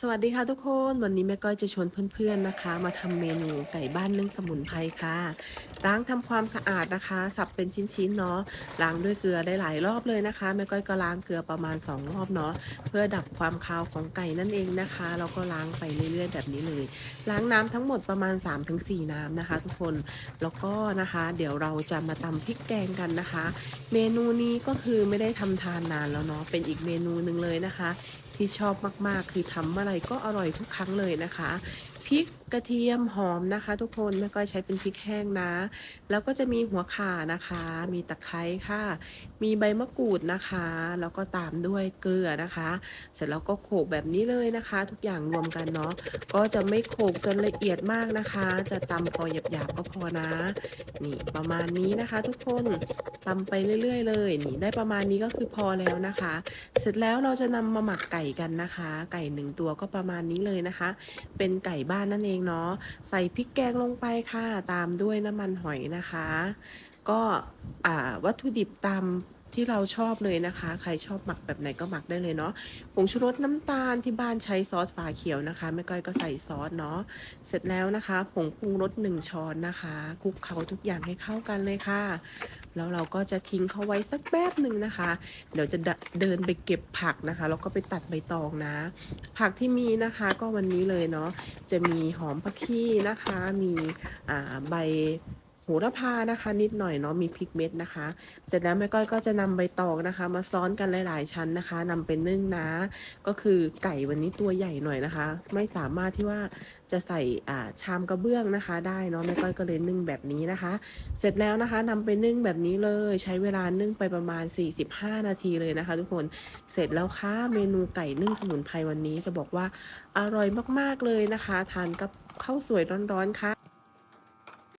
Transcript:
สวัสดีค่ะทุกคนวันนี้แม่ก้อยจะชวนเพื่อนๆนะคะ มาทำเมนูไก่บ้านนึ่งสมุนไพรค่ะล้างทำความสะอาดนะคะ สับเป็นชิ้นๆเนาะล้างด้วยเกลือได้หลายรอบเลยนะคะแม่ก้อยก็ล้างเกลือประมาณ 2 รอบเนาะเพื่อดับความคาวของไก่นั่นเองนะคะแล้วก็ล้างไปเรื่อยๆแบบนี้เลย ล้างน้ำทั้งหมดประมาณ 3-4 น้ำนะคะ ทุกคนแล้วก็นะคะ เดี๋ยวเราจะมาตำพริกแกงกันนะคะ เมนูนี้ก็คือไม่ได้ทำทานนานแล้วเนาะเป็นอีกเมนูหนึ่งเลยนะคะ ที่ชอบมากๆคือทำอะไรก็อร่อยทุกครั้งเลยนะคะ พริกกระเทียมหอมนะคะ ทุกคนแม่ก้อยใช้เป็นพริกแห้งนะ แล้วก็จะมีหัวข่านะคะ มีตะไคร้ค่ะ มีใบมะกรูดนะคะ แล้วก็ตามด้วยเกลือนะคะ เสร็จแล้วก็โขกแบบนี้เลยนะคะ ทุกอย่างรวมกันเนาะก็จะไม่โขกจนละเอียดมากนะคะ จะตำพอหยาบๆก็พอนะ นี่ประมาณนี้นะคะ ทุกคนตำไปเรื่อย ๆ เลย นี่ได้ประมาณนี้ก็คือพอแล้วนะคะ เสร็จแล้วเราจะนำมาหมักไก่กันนะคะ ไก่หนึ่งตัวก็ประมาณนี้เลยนะคะ เป็นไก่บ้านนั่นเองเนาะใส่พริกแกงลงไปค่ะ ตามด้วยน้ำมันหอยนะคะ ก็วัตถุดิบตามที่เราชอบเลยนะคะ ใครชอบหมักแบบไหนก็หมักได้เลยเนาะผงชูรสน้ำตาลที่บ้านใช้ซอสฝาเขียวนะคะแม่ก้อยก็ใส่ซอสเนาะเสร็จแล้วนะคะผงปรุงรสหนึ่งช้อนนะคะคลุกเคล้าทุกอย่างให้เข้ากันเลยค่ะ แล้วเราก็จะทิ้งเขาไว้สักแป๊บหนึ่งนะคะ เดี๋ยวจะเดินไปเก็บผักนะคะ แล้วก็ไปตัดใบตองนะ ผักที่มีนะคะก็วันนี้เลยเนาะ จะมีหอมผักชีนะคะ มีใบ โหระพานะคะนิดหน่อยเนาะมีพริกเม็ดนะคะ เสร็จแล้วแม่ก้อยก็จะนำใบตองนะคะ มาซ้อนกันหลาย ๆ ชั้นนะคะนำเป็นนึ่งนะ ก็คือไก่วันนี้ตัวใหญ่หน่อยนะคะ ไม่สามารถที่ว่าจะใส่อ่าชามกระเบื้องนะคะ ได้เนาะแม่ก้อยก็เลยนึ่งแบบนี้นะคะ เสร็จแล้วนะคะนำไปนึ่งแบบนี้เลยใช้เวลานึ่งไปประมาณ 45 นาทีเลยนะคะ ทุกคนเสร็จแล้วค่ะเมนูไก่นึ่งสมุนไพรวันนี้จะบอกว่าอร่อยมากๆเลยนะคะ ทานกับข้าวสวยร้อนๆค่ะ